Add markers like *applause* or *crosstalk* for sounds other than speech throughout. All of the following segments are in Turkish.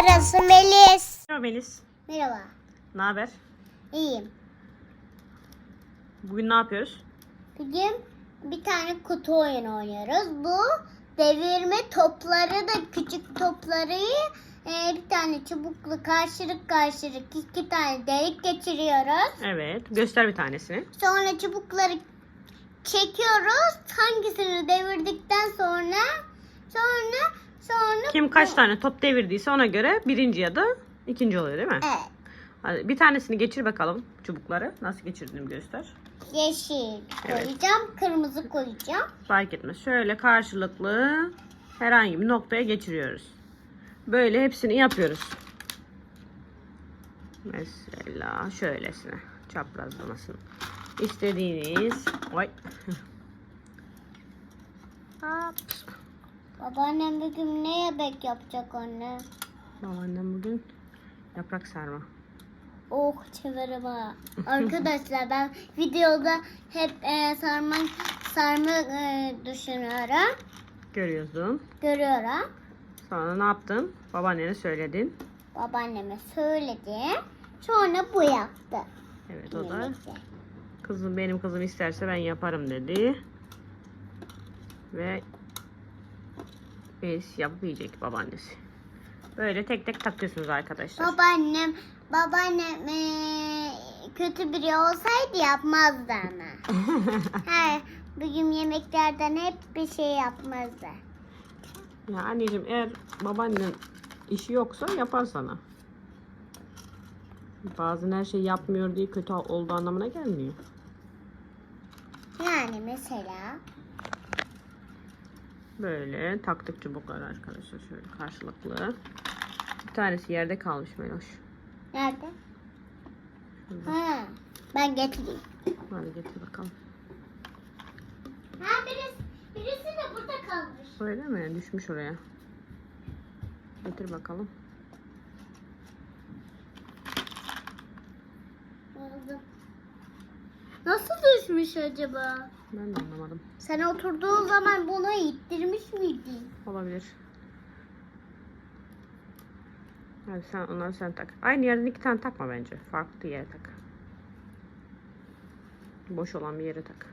Arası Melis. Merhaba Melis. Merhaba. Ne haber? İyiyim. Bugün ne yapıyoruz? Bugün bir tane kutu oyunu oynuyoruz. Bu devirme topları da küçük topları e, bir tane çubuklu karşılık karşılık iki tane delik geçiriyoruz. Evet. Göster bir tanesini. Sonra çubukları çekiyoruz. Hangisini devirdikten sonra sonra sonra Kim kaç tane top devirdiyse ona göre birinci ya da ikinci oluyor değil mi? Evet. Hadi bir tanesini geçir bakalım çubukları. Nasıl geçirdiğini göster. Yeşil Evet. koyacağım, kırmızı koyacağım. Fark etmez. Şöyle karşılıklı herhangi bir noktaya geçiriyoruz. Böyle hepsini yapıyoruz. Mesela şöylesine çaprazlamasını. İstediğiniz Oy. *laughs* Hops. Babaannem bugün ne yemek yapacak anne? Babaannem bugün yaprak sarma. Oh severim ha. *laughs* Arkadaşlar ben videoda hep e, sarma sarma e, düşünüyorum. Görüyorsun. Görüyorum. Sonra ne yaptın? Babaannene söyledin. Babaanneme söyledim. Sonra bu yaptı. Evet o da kızım benim kızım isterse ben yaparım dedi. Ve yapıp yiyecek babaannesi. Böyle tek tek takıyorsunuz arkadaşlar. Babaannem babaannem kötü biri olsaydı yapmazdı ama. *laughs* He, bugün yemeklerden hep bir şey yapmazdı. ya anneciğim eğer babaannen işi yoksa yapar sana. Bazen her şey yapmıyor diye kötü olduğu anlamına gelmiyor. Yani mesela Böyle taktık çubukları arkadaşlar şöyle karşılıklı. Bir tanesi yerde kalmış Meloş. nerede? Şurada. Ha, ben getireyim. Hadi getir bakalım. Ha birisi, birisi de burada kalmış. Öyle mi? Düşmüş oraya. Getir bakalım. Aldım. Nasıl düşmüş acaba? Ben de anlamadım. Sen oturduğun zaman bunu ittirmiş miydin? Olabilir. Hadi sen onları sen tak. Aynı yerden iki tane takma bence. Farklı yere tak. Boş olan bir yere tak.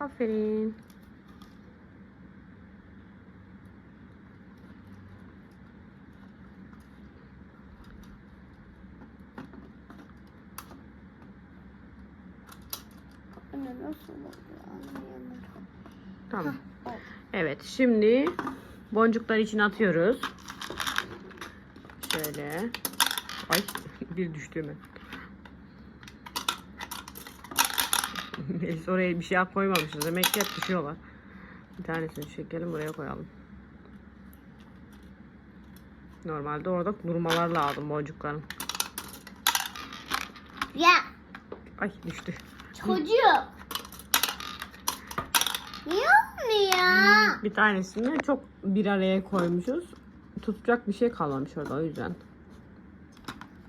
Aferin. Anne nasıl oluyor anlayamadım. Tamam. Hah, Evet şimdi boncukları içine atıyoruz. Şöyle. Ay *laughs* bir düştü mü? Melis *laughs* oraya bir şey koymamışız. Demek ki hep düşüyorlar. Bir tanesini çekelim buraya koyalım. Normalde orada durmalar lazım boncukların. Ya Ay düştü. Çocuk. Niye olmuyor? Bir tanesini çok bir araya koymuşuz. Tutacak bir şey kalmamış orada o yüzden.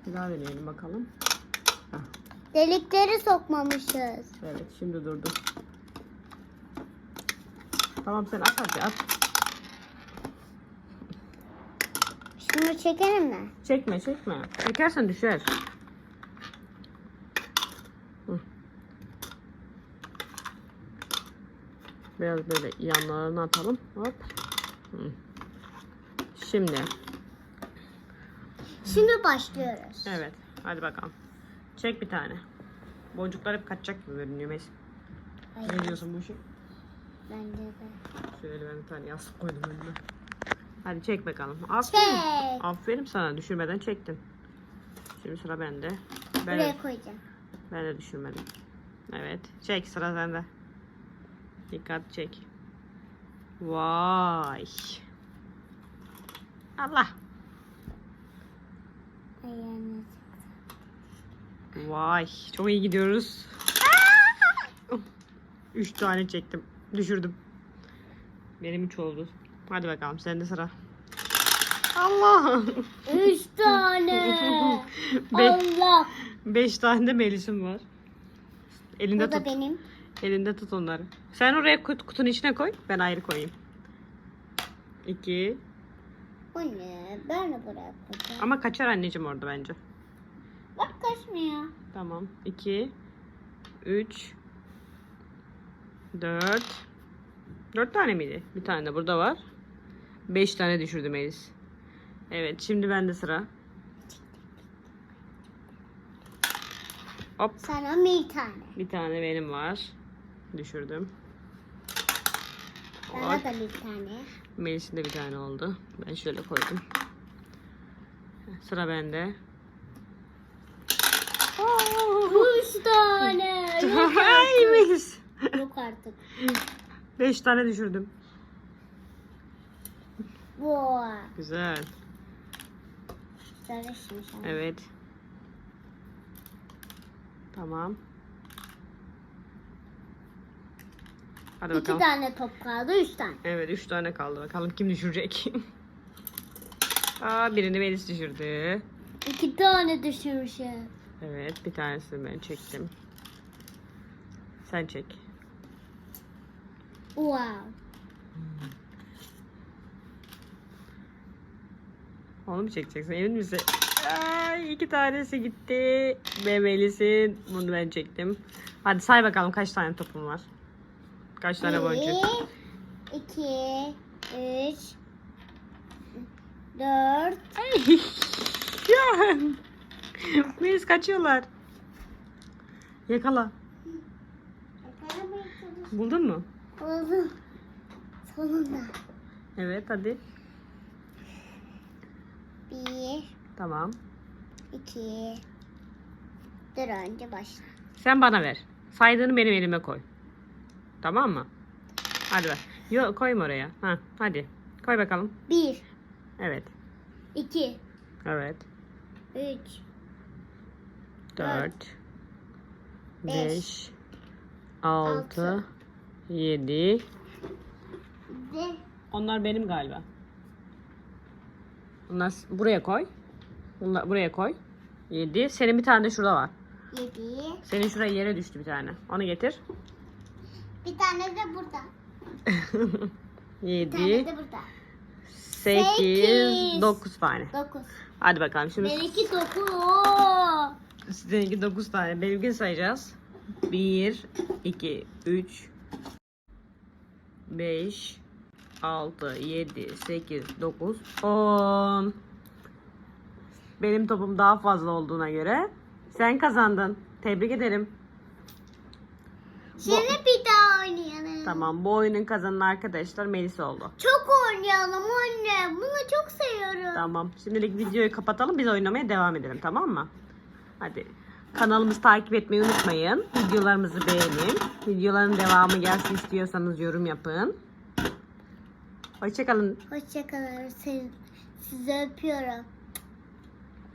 Bir daha deneyelim bakalım. Delikleri sokmamışız. Evet şimdi durdu. Tamam sen at hadi at. Şunu çekelim mi? Çekme çekme. Çekersen düşer. Biraz böyle yanlarına atalım. Hop. Şimdi Şimdi başlıyoruz. evet hadi bakalım. Çek bir tane. Boncuklar hep kaçacak gibi görünüyor Mesin. Hayır, Ne diyorsun bu işe? bence de. Şöyle ben bir tane yastık koydum önüne. Hadi çek bakalım. Aferin. Çek. Aferin sana düşürmeden çektin. Şimdi sıra bende. Ben Buraya koyacağım. ben de düşürmedim. Evet. Çek sıra sende. Dikkat çek. Vay. Allah. Vay. Çok iyi gidiyoruz. *laughs* Üç tane çektim. Düşürdüm. Benim üç oldu. Hadi bakalım sende sıra. Allah. Üç tane. *laughs* Be- Allah. beş tane de Melis'im var. Elinde Bu da tut. benim. Elinde tut onları. Sen oraya kut, kutunun içine koy. Ben ayrı koyayım. 2 Bu ne? Ben de buraya koyacağım. Ama kaçar anneciğim orada bence. Bak kaçmıyor. Tamam. 2 3 4 4 tane miydi? Bir tane de burada var. 5 tane düşürdüm Melis. Evet, şimdi bende sıra. Hop, Sana bir tane. bir tane benim var. Düşürdüm. Bana da bir tane. Melis'in de bir tane oldu. Ben şöyle koydum. Sıra bende. Üç tane. *laughs* Yok Ay artık. Melis. Yok artık. 5 tane düşürdüm. Bu. Güzel. Sarışmış ama. Evet. Tamam. Hadi İki bakalım. tane top kaldı. Üç tane. Evet 3 tane kaldı. Bakalım kim düşürecek. *laughs* Aa birini Melis düşürdü. İki tane düşürmüşüm. Evet bir tanesini ben çektim. Sen çek. Wow. Onu mu çekeceksin? Emin misin? Ay, iki tanesi gitti. Ve Melis'in. Bunu ben çektim. Hadi say bakalım kaç tane topun var. Kaç tane boncuk? Bir, iki, üç, dört, Ay. *laughs* ya. Melis kaçıyorlar. Yakala. Buldun mu? Oldu. Sonunda. Evet hadi. Bir, Tamam. iki, dur önce başla. Sen bana ver. Saydığını benim elime koy. Tamam mı? Hadi ver. Yok koyma oraya. Ha, hadi. Koy bakalım. Bir, Evet. iki, Evet. üç, 4 Beş, 5 6 altı, 7 de, Onlar benim galiba. Bunlar buraya koy. Bunlar buraya koy. 7. Senin bir tane de şurada var. yedi. Senin şuraya yere düştü bir tane. Onu getir. Bir tane de burada. *laughs* Bir tane 7 de burada. 8 Sekiz. 9 tane. Dokuz. Hadi bakalım şimdi Benimki dokuz. Oo. Sizinki 9 tane. Benimkini sayacağız. 1, 2, 3, 5, 6, 7, 8, 9, 10. Benim topum daha fazla olduğuna göre sen kazandın. Tebrik ederim. Şimdi bir daha oynayalım. Tamam bu oyunun kazananı arkadaşlar Melis oldu. Çok oynayalım anne. Bunu çok seviyorum. Tamam. Şimdilik videoyu kapatalım. Biz oynamaya devam edelim. Tamam mı? Hadi. Kanalımızı takip etmeyi unutmayın. Videolarımızı beğenin. Videoların devamı gelsin istiyorsanız yorum yapın. Hoşçakalın. Hoşçakalın. Siz, sizi öpüyorum.